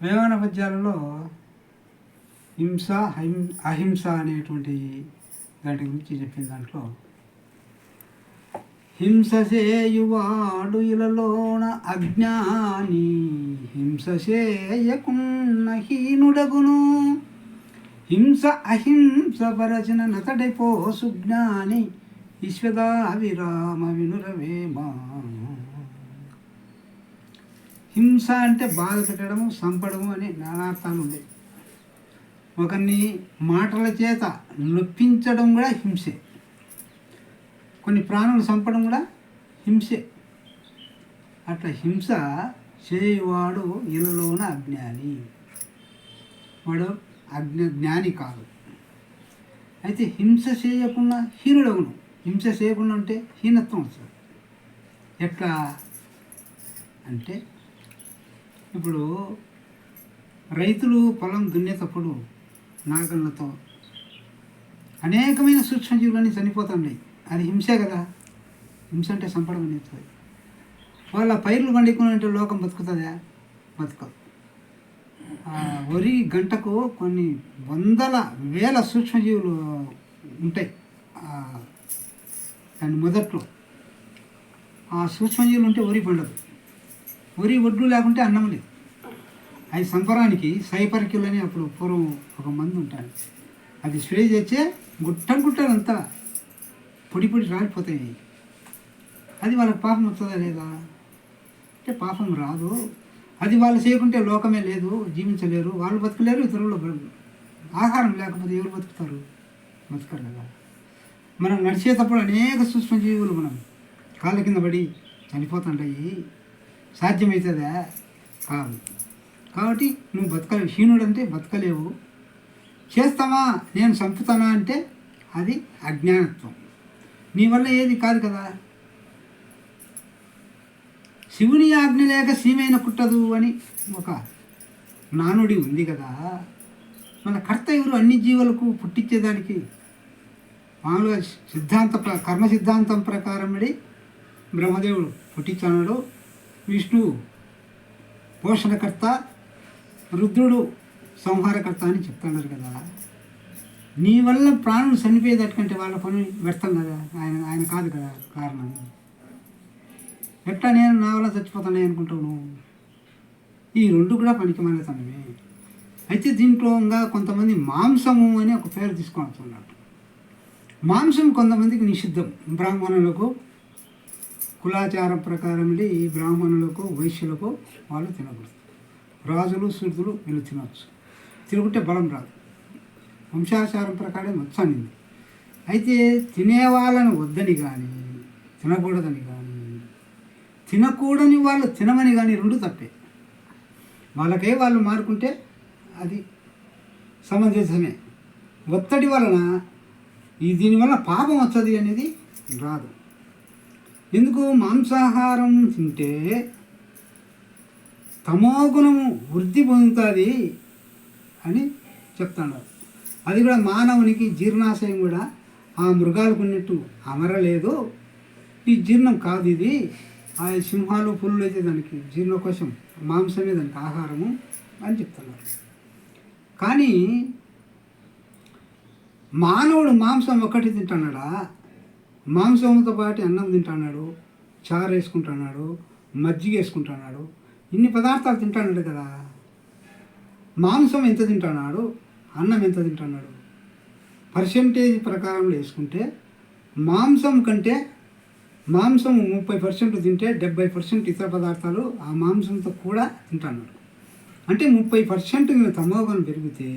వేమన పద్యాలలో హింస అహిం అహింస అనేటువంటి దాని గురించి చెప్పిన దాంట్లో హింస చేయువాడు ఇలలోన అజ్ఞాని హింస చేయకున్న హీనుడగును. హింస అహింస పరచిన నతడిపో సుజ్ఞాని విశ్వదా విరామ వినురవేమా హింస అంటే బాధ పెట్టడము చంపడము అనే నానార్థాలు ఉన్నాయి ఒకరిని మాటల చేత నొప్పించడం కూడా హింసే. కొన్ని ప్రాణులు చంపడం కూడా హింసే. అట్లా హింస చేయువాడు ఇలలోన అజ్ఞాని. వాడు అజ్ఞ జ్ఞాని కాదు. అయితే హింస చేయకుండా హీనుడవును హింస చేయకుండా ఉంటే హీనత్వం వస్తుంది. ఎట్లా? అంటే ఇప్పుడు రైతులు పొలం దున్నేటప్పుడు నాగళ్ళతో అనేకమైన సూక్ష్మజీవులన్నీ చనిపోతున్నాయి అది హింసే కదా? హింస అంటే సంపడం అనేది. వాళ్ళ పైర్లు పండుకుని లోకం బతుకుతుందా? బతుకదు. వరి గంటకు కొన్ని వందల వేల సూక్ష్మజీవులు ఉంటాయి. దాని మొదట్లో. ఆ సూక్ష్మజీవులు ఉంటే వరి పండదు. వరి ఒడ్లు లేకుంటే అన్నం లేదు. అది సంపరానికి సైపర్కిల్ అని అప్పుడు పూర్వం ఒక మంది ఉంటాను అది స్ప్రే చేస్తే గుట్టం గుట్టలు అంతా పొడి పొడి రాలిపోతాయి. అది వాళ్ళకి పాపం వస్తుందా లేదా? అంటే పాపం రాదు. అది వాళ్ళు చేయకుంటే లోకమే లేదు జీవించలేరు. వాళ్ళు బతకలేరు ఇతరులు ఆహారం లేకపోతే ఎవరు బతుకుతారు? బతకరు కదా. మనం నడిచేటప్పుడు అనేక సూక్ష్మజీవులు మనం కాళ్ళ కింద పడి చనిపోతుంటాయి. సాధ్యమవుతుందా కాదు. కాబట్టి నువ్వు బతకలేవు. హీనుడు అంటే బతకలేవు. చేస్తావా? నేను చంపుతానా అంటే అది అజ్ఞానత్వం. నీ వల్ల ఏది కాదు కదా. శివుని ఆజ్ఞ లేక సీమైన కుట్టదు అని ఒక నానుడి ఉంది కదా. మన కర్త ఎవరు? అన్ని జీవులకు పుట్టించేదానికి మామూలుగా సిద్ధాంత ప్ర- కర్మ సిద్ధాంతం ప్రకారం బ్రహ్మదేవుడు పుట్టించాడు. విష్ణు పోషణకర్త రుద్రుడు సంహారకర్త అని చెప్తున్నారు కదా. నీ వల్ల ప్రాణం చనిపోయేటటువంటి వాళ్ళ పని వ్యర్థం కదా. ఆయన ఆయన కాదు కదా కారణం. ఎట్లా నేను నా వల్ల చచ్చిపోతానే అనుకుంటాను ఈ రెండు కూడా పనికి మానేతానమే అయితే దీంట్లో ఇంకా కొంతమంది మాంసము అని ఒక పేరు తీసుకొని వస్తున్నారు మాంసం కొంతమందికి నిషిద్ధం బ్రాహ్మణులకు. కులాచారం ప్రకారం ఈ బ్రాహ్మణులకు వైశ్యులకు వాళ్ళు తినకూడదు. రాజులు శూద్రులు వీళ్ళు తినవచ్చు తిరుగుంటే బలం రాదు. వంశాచారం ప్రకారం వచ్చానింది అయితే తినే వాళ్ళని వద్దని కానీ తినకూడదని కానీ తినకూడని వాళ్ళు తినమని కానీ రెండు తప్పే. వాళ్ళకే వాళ్ళు మారుకుంటే అది సమంజసమే. ఒత్తిడి వలన ఈ దీనివల్ల పాపం వస్తుంది అనేది రాదు. ఎందుకు మాంసాహారం తింటే తమోగుణము వృద్ధి పొందుతుంది అని చెప్తాడు అది కూడా మానవునికి జీర్ణాశయం కూడా ఆ మృగాలకు ఉన్నట్టు అమరలేదు. ఈ జీర్ణం కాదు ఇది. ఆ సింహాలు పులులు అయితే దానికి జీర్ణకోశం మాంసమే దానికి ఆహారము అని చెప్తున్నారు. కానీ మానవుడు మాంసం ఒకటి తింటున్నాడా? మాంసంతో పాటు అన్నం తింటున్నాడు చారు వేసుకుంటున్నాడు మజ్జిగ వేసుకుంటున్నాడు ఇన్ని పదార్థాలు తింటున్నాడు కదా. మాంసం ఎంత తింటున్నాడు అన్నం ఎంత తింటున్నాడు పర్సెంటేజ్ ప్రకారం వేసుకుంటే మాంసం కంటే మాంసం ముప్పై పర్సెంట్ తింటే డెబ్బై పర్సెంట్ ఇతర పదార్థాలు ఆ మాంసంతో కూడా తింటున్నాడు అంటే ముప్పై పర్సెంట్ తమోగుణం పెరిగితే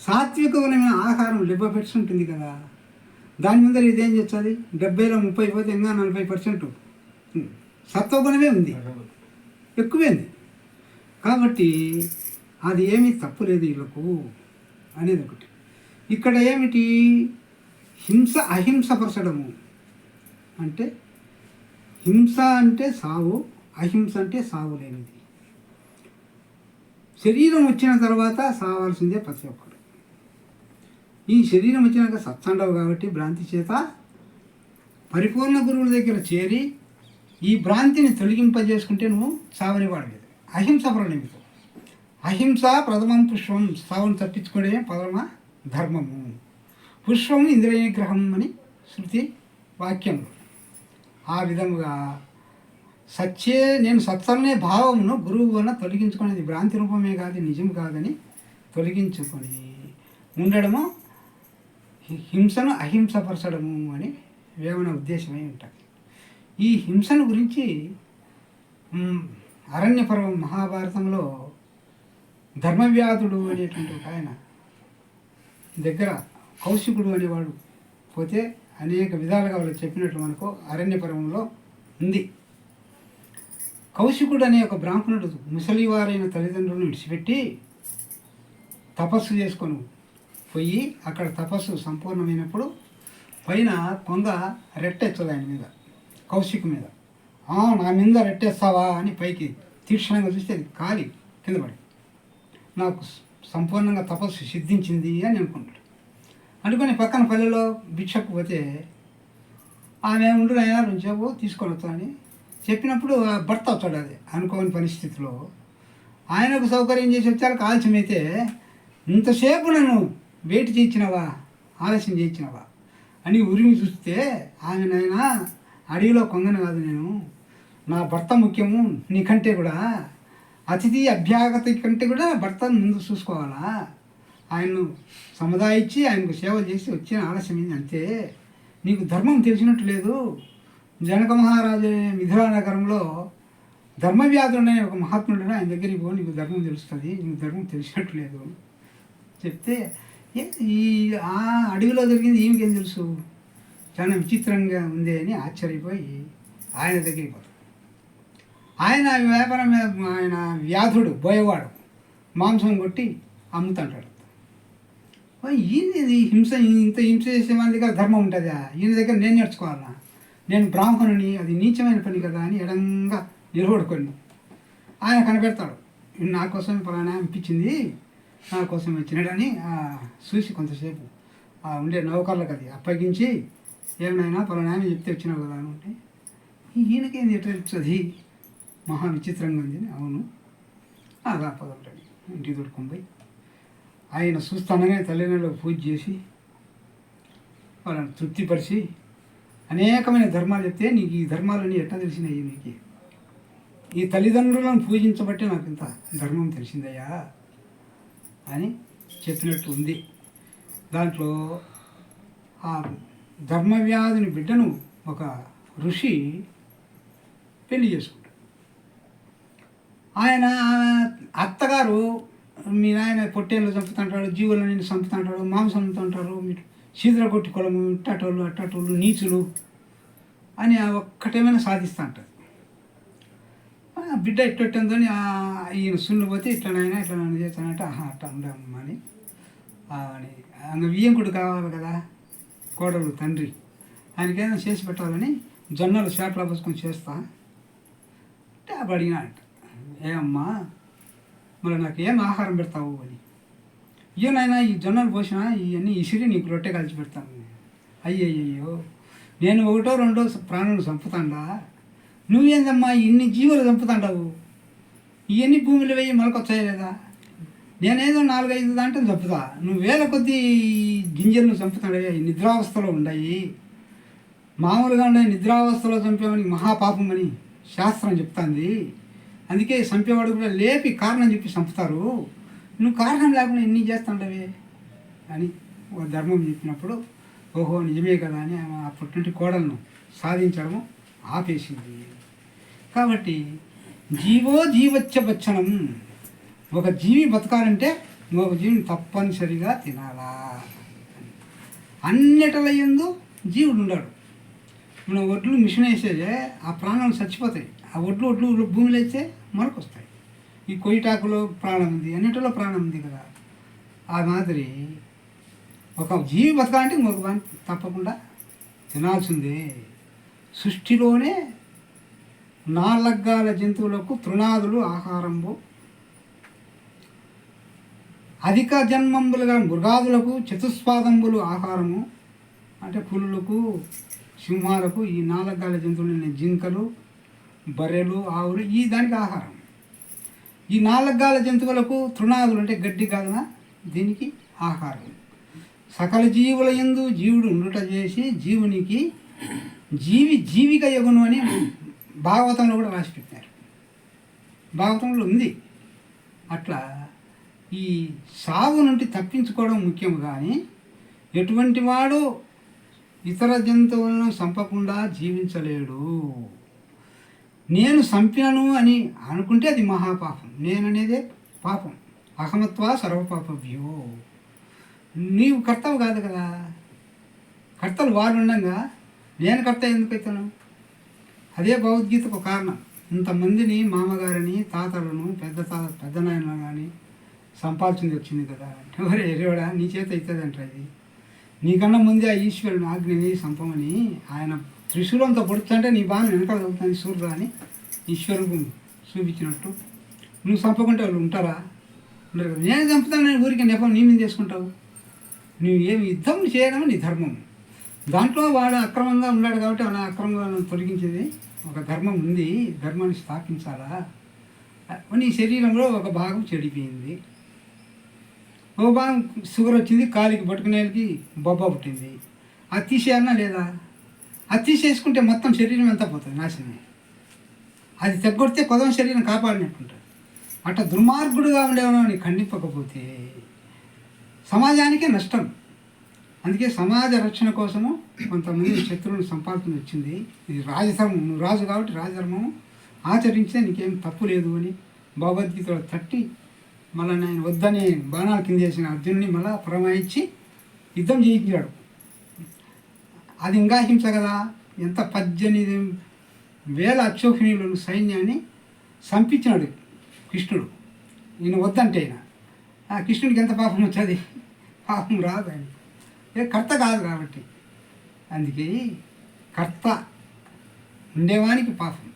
సాత్వికమైన ఆహారం డెబ్బై పర్సెంట్ ఉంది కదా. దాని ముందర ఇదేం చేస్తుంది? డెబ్బైలో ముప్పై పోతే ఇంకా నలభై పర్సెంట్. సత్వగుణమే ఉంది. ఎక్కువే ఉంది కాబట్టి అది ఏమీ తప్పు లేదు వీళ్ళకు అనేది ఒకటి. ఇక్కడ ఏమిటి? హింస అహింసపరచడము అంటే హింస అంటే సావు అహింస అంటే సావు లేనిది. శరీరం వచ్చిన తర్వాత సావాల్సిందే ప్రతి ఒక్కరు. ఈ శరీరం వచ్చినాక సత్సండవు కాబట్టి భ్రాంతి చేత పరిపూర్ణ గురువుల దగ్గర చేరి ఈ భ్రాంతిని తొలగింపజేసుకుంటే నువ్వు సావని వాడలేదు అహింస ప్రణమితం. అహింస ప్రథమం పుష్పం సావును తప్పించుకునే ప్రథమ ధర్మము. పుష్పం ఇంద్రియ గ్రహం అని శృతి వాక్యం ఆ విధముగా సత్యే నేను సత్సలనే భావమును గురువు వలన తొలగించుకునేది భ్రాంతి రూపమే కాదు నిజం కాదని తొలగించుకొని ఉండడము హింసను అహింసపరచడము అని వేమన ఉద్దేశమై ఉంటుంది ఈ హింసను గురించి అరణ్యపర్వం మహాభారతంలో ధర్మవ్యాధుడు అనేటువంటి ఒక ఆయన దగ్గర కౌశికుడు అనేవాడు పోతే అనేక విధాలుగా వాళ్ళు చెప్పినట్లు మనకు అరణ్యపర్వంలో ఉంది. కౌశికుడు అనే ఒక బ్రాహ్మణుడు ముసలివారైన తల్లిదండ్రులను విడిచిపెట్టి తపస్సు చేసుకొని పోయి అక్కడ తపస్సు సంపూర్ణమైనప్పుడు పైన కొంగ రెట్టెత్తుంది ఆయన మీద కౌశిక్ మీద. నా మీద రెట్టేస్తావా అని పైకి తీక్షణంగా చూస్తే అది కాలి కింద పడి నాకు సంపూర్ణంగా తపస్సు సిద్ధించింది అని అనుకుంటాడు. అనుకుని పక్కన పల్లెలో భిక్షకు పోతే ఆమె ఉండు అయినా రెండుసేపు తీసుకొని వస్తానని చెప్పినప్పుడు భర్త వచ్చాడు అది అనుకోని పరిస్థితిలో. ఆయనకు సౌకర్యం చేసి వచ్చారు కాల్చమైతే ఇంతసేపు నన్ను వెయిట్ చేయించినవా? ఆలస్యం చేయించినవా? అని ఉరిమి చూస్తే ఆమె నాయనా అడవిలో కొంగను కాదు నేను. నా భర్త ముఖ్యము నీకంటే కూడా. అతిథి అభ్యాగత కంటే కూడా భర్తను ముందు చూసుకోవాలా? ఆయన్ను సముదాయించి ఆయనకు సేవ చేసి వచ్చిన ఆలస్యమైంది అంతే? నీకు ధర్మం తెలిసినట్టు లేదు. జనక మహారాజు మిథురా నగరంలో ధర్మవ్యాధుడు ఒక మహాత్ముడు ఆయన దగ్గరికి పో నీకు ధర్మం తెలుస్తుంది. నీకు ధర్మం తెలిసినట్టు లేదు. చెప్తే ఈ ఆ అడవిలో దొరికింది ఈమెకేం తెలుసు? చాలా విచిత్రంగా ఉంది అని ఆశ్చర్యపోయి ఆయన దగ్గరికి పోతాడు. ఆయన వ్యాపారం మీద ఆయన వ్యాధుడు బోయవాడు మాంసం కొట్టి అమ్ముతుంటాడు. ఓ, ఈయన హింస ఇంత హింస చేసే మన దగ్గర ధర్మం ఉంటుందా? ఈయన దగ్గర నేను నేర్చుకోవాలా? నేను బ్రాహ్మణుని అది నీచమైన పని కదా అని ఎడంగా నిలబడుకొని ఆయన కనిపెడతాడు. నా కోసం ఫలానా అనిపించింది? కోసం వచ్చినాడని ఆ, చూసి కొంతసేపు ఆ ఉండే నౌకర్లకు అది అప్పగించి ఏమైనా పలానా చెప్తే వచ్చినావు కదా అని అంటే ఈయనకేంది ఎట్లా తెలుస్తుంది మహా విచిత్రంగా ఉంది. అవును. అలా పదండి ఇంటికి దొరుకుని పోయి. ఆయన చూస్తానగానే తల్లిదండ్రులకు పూజ చేసి వాళ్ళని తృప్తిపరిచి అనేకమైన ధర్మాలు చెప్తే నీకు ఈ ధర్మాలన్నీ ఎట్లా తెలిసినాయి నీకు? ఈ తల్లిదండ్రులను పూజించబట్టే నాకు ఇంత ధర్మం తెలిసిందయ్యా. అని చెప్పినట్టు ఉంది దాంట్లో ఆ ధర్మవ్యాధుని బిడ్డను ఒక ఋషి పెళ్ళి చేసుకుంటాడు. ఆయన అత్తగారు మీ నాయన పొట్టేళ్ళు చంపుతుంటాడు జీవులను నేను చంపుతుంటాడు మాంసం చంపుతుంటాడు మీరు శీతల కొట్టి కులము ఇట్టటోళ్ళు అట్టటోళ్ళు నీచులు అని ఆ ఒక్కటేమైనా సాధిస్తూ ఉంటారు బిడ్డ ఇట్టొట్టిందో ఈయన సున్ను పోతే ఇట్లా ఇట్లా నన్ను చేస్తానంటే ఆహా అట్లా ఉండమ్మా అని. అని. అంగ వియ్యంకుడు కావాలి కదా కోడలు తండ్రి. ఆయనకేదైనా చేసి పెట్టాలని జొన్నలు చేపల పోసుకొని చేస్తా. అంటే అప్పుడు అంట ఏమమ్మా మరి నాకు ఏం ఆహారం పెడతావు అని? ఇయ్యనైనా ఈ జొన్నలు పోసినా ఇవన్నీ ఇసిరి నీకు రొట్టె కలిసి పెడతాను. అయ్యయ్యో నేను ఒకటో రెండో ప్రాణులు చంపుతాండా? నువ్వేందమ్మా ఇన్ని జీవులు చంపుతాండావు? ఇవన్నీ భూమిలో వేయి మొలకొచ్చాయి లేదా? నేనేదో నాలుగైదు దాంట్లో చంపుతా. నువ్వు వేల కొద్ది గింజలను చంపుతాడే నిద్రావస్థలో ఉన్నాయి మామూలుగా ఉండే నిద్రావస్థలో చంపేవానికి మహాపాపం అని శాస్త్రం చెప్తాంది. అందుకే చంపేవాడు కూడా లేపి కారణం చెప్పి చంపుతారు. నువ్వు కారణం లేకుండా ఎన్ని చేస్తుండవే అని ఒక ధర్మం చెప్పినప్పుడు ఓహో నిజమే కదా అని ఆమె అప్పటి నుండి కోడలను సాధించడము ఆపేసింది. కాబట్టి జీవో జీవచ్చ ఒక జీవి బతకాలంటే ఇంకొక జీవిని తప్పనిసరిగా తినాలా. అన్నిటిల ఎందు జీవుడు ఉన్నాడు మన ఒడ్లు మిషన్ వేసేదే ఆ ప్రాణాలు చచ్చిపోతాయి. ఆ ఒడ్లు ఒడ్లు భూమిలో వేస్తే మొలకొస్తాయి ఈ కొయ్యటాకులో ప్రాణం ఉంది అన్నిటిలో ప్రాణం ఉంది కదా. ఆ మాదిరి ఒక జీవి బతకాలంటే ఇంకొక తప్పకుండా తినాల్సిందే. సృష్టిలోనే నాలగ్గాల జంతువులకు తృణాదులు ఆహారంబు. అధిక జన్మంబులుగా మృగాదులకు చతుస్పాదంబులు ఆహారము. అంటే పులులకు సింహాలకు ఈ నాలుగాల జంతువులు జింకలు బర్రెలు ఆవులు ఈ దానికి ఆహారం. ఈ నాలుగాల జంతువులకు తృణాదులు అంటే గడ్డి కాదనా? దీనికి ఆహారం. సకల జీవుల యందు జీవుడు ఉండుట చేసి జీవునికి జీవి జీవిక యగును అని భాగవతంలో కూడా రాసి పెట్టారు. భాగవతంలో ఉంది. అట్లా ఈ సాగు నుండి తప్పించుకోవడం ముఖ్యం కానీ ఎటువంటి వాడు ఇతర జంతువులను చంపకుండా జీవించలేడు. నేను చంపినను అని అనుకుంటే అది మహాపాపం. నేననేదే పాపం. అహమత్వ సర్వపాపవ్యో. నీవు కర్తవు కాదు కదా. కర్తలు వాడు ఉండగా నేను కర్త ఎందుకు అవుతాను? అదే భగవద్గీతకు కారణం. ఇంతమందిని మామగారిని తాతలను పెద్ద తాత పెద్ద నాయన కానీ సంపాదించింది వచ్చింది కదా. ఎవరే ఎరేవాడా నీ చేత అవుతుందంట ఇది. అది నీకన్నా ముందే ఆ ఈశ్వరుని ఆజ్ఞని సంపమని ఆయన త్రిశూలంతో పొడుతుంటే నీ బాగా వెనకాల చదువుతుంది సూర్యుడు అని ఈశ్వరుడు చూపించినట్టు నువ్వు చంపకుంటే వాళ్ళు ఉంటారా? ఉండరు కదా. నేను చంపుతాను నేను ఊరికి నెపం నీ మీద చేసుకుంటావు? నువ్వు ఏమి యుద్ధం చేయడం నీ ధర్మం? దాంట్లో వాడు అక్రమంగా ఉన్నాడు కాబట్టి అలా అక్రమంగా తొలగించేది. ఒక ధర్మం ఉంది. ధర్మాన్ని స్థాపించాలా? నీ శరీరంలో ఒక భాగం చెడిపోయింది. ఒక భాగం షుగర్ వచ్చింది కాలికి పట్టుకునేకి బొబ్బ పుట్టింది. అది తీసేయాలన్నా లేదా? అది తీసేసుకుంటే మొత్తం శరీరం ఎంత పోతుంది? నాశనమే. అది తగ్గొడితే కొదవ శరీరం కాపాడినట్టుంటుంది. అట్లా దుర్మార్గుడుగా ఉండేవాడిని ఖండింపకపోతే సమాజానికే నష్టం. అందుకే సమాజ రక్షణ కోసము కొంతమంది శత్రువులను సంపాదన వచ్చింది. ఇది రాజధర్మం. నువ్వు రాజు కాబట్టి రాజధర్మము. ఆచరించే నీకేం తప్పు లేదు అని భగవద్గీతలో తట్టి మళ్ళీ నేను వద్దని బాణాలు కింద చేసిన అర్జునుని మళ్ళా పురమాయించి యుద్ధం చేయించాడు. అది ఇంకా హింస కదా. ఎంత పద్దెనిమిది వేల అక్షోహిణీలను సైన్యాన్ని సంపించినాడు కృష్ణుడు. ఈయన వద్దంటే ఆయన. ఆ కృష్ణుడికి ఎంత పాపం వచ్చేది? పాపం రాదు ఆయన ఏ కర్త కాదు కాబట్టి. అందుకే కర్త ఉండేవానికి పాపం.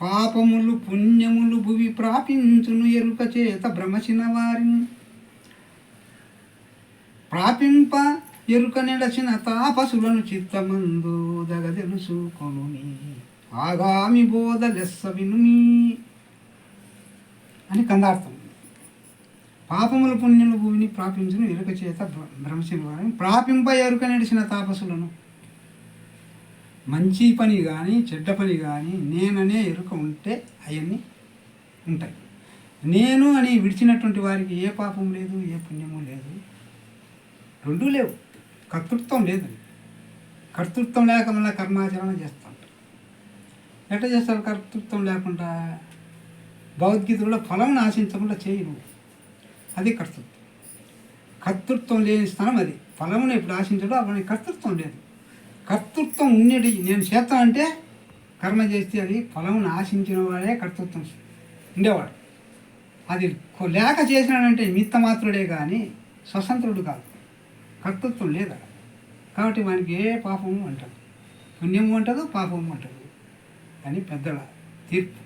పాపములు పుణ్యములు భువి ప్రాపించును ఎరుక చేత భ్రమచిన వారిని. ప్రాపింప ఎరుక నిలచిన తాపసులను చిత్తమందు దగ తెలుసుకొను ఆగామి బోధ లెస్స వినుమి అని కందార్థం. పాపముల పుణ్యముల భూమిని ప్రాపించిన ఎరుక చేత భ్ర- వారిని ప్రాపింప ఎరుక నడిచిన తాపసులను. మంచి పని కానీ చెడ్డ పని కానీ నేననే ఎరుక ఉంటే అవన్నీ ఉంటాయి. నేను అని విడిచినటువంటి వారికి ఏ పాపం లేదు ఏ పుణ్యము లేదు. రెండూ లేవు. కర్తృత్వం లేదు. కర్తృత్వం లేక మళ్ళీ కర్మాచరణ చేస్తాం. ఎట్లా చేస్తారు కర్తృత్వం లేకుండా? భగవద్గీతలో ఫలం ఆశించకుండా చేయను నువ్వు అది కర్తృత్వం. కర్తృత్వం లేని స్థానం అది. ఫలమును ఎప్పుడు ఆశించడం అప్పుడు కర్తృత్వం లేదు. కర్తృత్వం ఉండేది నేను చేస్తా అంటే కర్మ చేస్తే అది ఫలమును ఆశించిన వాడే కర్తృత్వం ఉండేవాడు. అది లేక చేసినాడంటే మిత్త మాత్రుడే కానీ స్వతంత్రుడు కాదు. కర్తృత్వం లేదా? కాబట్టి వానికి ఏ పాపము అంటారు పుణ్యము అంటదు పాపము అంటదు. అని పెద్దల తీర్పు.